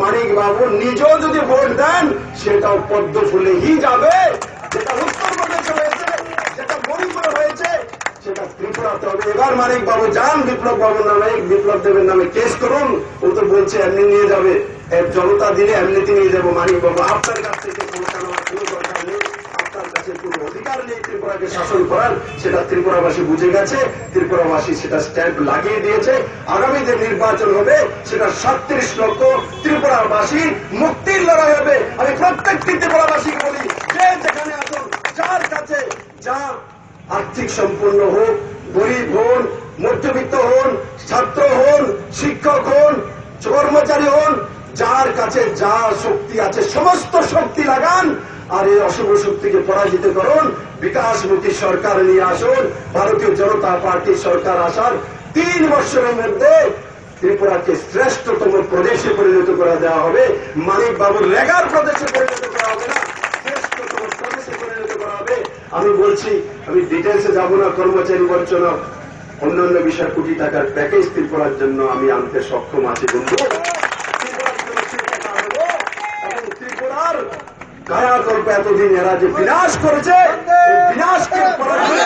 মানিক বাবু নিজেও যদি ভোট দেন, সেটাও পদ্ম ফুলেই যাবে। যেটা উত্তরপ্রদেশে হয়েছে, যেটা মণিপুরে হয়েছে, সেটা ত্রিপুরাতে হবে। এবার মানিক বাবু যান, বিপ্লব বাবুর নামে, বিপ্লব দেবের নামে কেস করুন। ও তো বলছে, এমনি নিয়ে যাবে। জনতা দিলে এমনিতে নিয়ে যাব মানিক বাবু। আপনার কাছ থেকে ক্ষমতা নেওয়ার কোনো দরকার নেই আপনার কাছে আর্থিক সম্পন্ন হোক, গরিব হন, মধ্যবিত্ত হন, ছাত্র হন, শিক্ষক হন, কর্মচারী হন, যার কাছে যা শক্তি আছে, সমস্ত শক্তি লাগান আর এই অশুভ শক্তিকে পরাজিত করুন। বিকাশমুখী সরকার নিয়ে আসুন। ভারতীয় জনতা পার্টির সরকার আসার তিন বছরের মধ্যে ত্রিপুরাকে শ্রেষ্ঠতম প্রদেশে পরিণত করা দেওয়া হবে। মানিক বাবুর রেগার প্রদেশে পরিণত করা হবে না। শ্রেষ্ঠতম প্রদেশে পরিণত করা হবে। আমি বলছি, আমি ডিটেলসে যাব না, কর্মচারী বঞ্চনা অন্যান্য বিষয় কোটি টাকার প্যাকেজ ত্রিপুরার জন্য আমি আনতে সক্ষম আছি, বন্ধু। ত্রিপুরার জন্য করবে এতদিন এরা যে বিনাশ করেছে বিনাশকে পরাজিত